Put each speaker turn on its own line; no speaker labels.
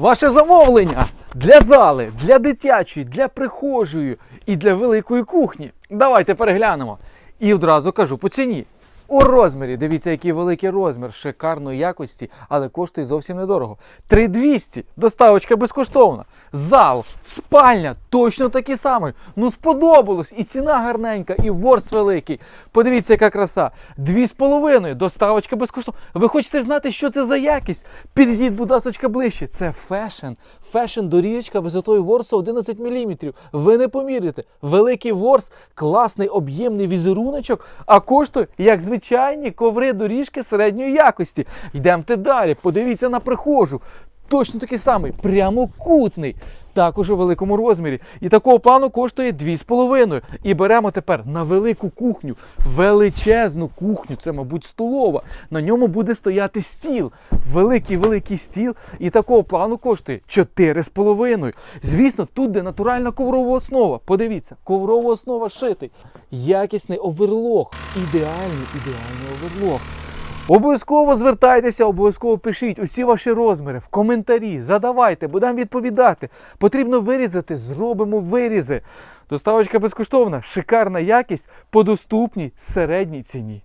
Ваше замовлення для зали, для дитячої, для прихожої і для великої кухні. Давайте переглянемо. І одразу кажу по ціні. У розмірі, дивіться, який великий розмір, шикарної якості, але коштує зовсім недорого. 3200, доставочка безкоштовна. Зал, спальня, точно такий самий. Ну сподобалось, і ціна гарненька, і ворс великий. Подивіться, яка краса. 2,5, доставочка безкоштовна. Ви хочете знати, що це за якість? Підійдіть, будь ласка, ближче. Це фешн. Фешн доріжка висотою ворсу 11 мм. Ви не поміряєте. Великий ворс, класний об'ємний візеруночок, а коштує як звичайні коври доріжки середньої якості. Йдемте далі. Подивіться на прихожу. Точно такий самий, прямокутний. Також у великому розмірі. І такого плану коштує 2,5. І беремо тепер на велику кухню, величезну кухню, це, мабуть, столова. На ньому буде стояти стіл. Великий великий стіл. І такого плану коштує 4,5. Звісно, тут де натуральна коврова основа. Подивіться, коврова основа шитий. Якісний оверлог. Ідеальний, ідеальний оверлог. Обов'язково звертайтеся, обов'язково пишіть усі ваші розміри в коментарі, задавайте, будемо відповідати. Потрібно вирізати, зробимо вирізи. Доставочка безкоштовна, шикарна якість по доступній середній ціні.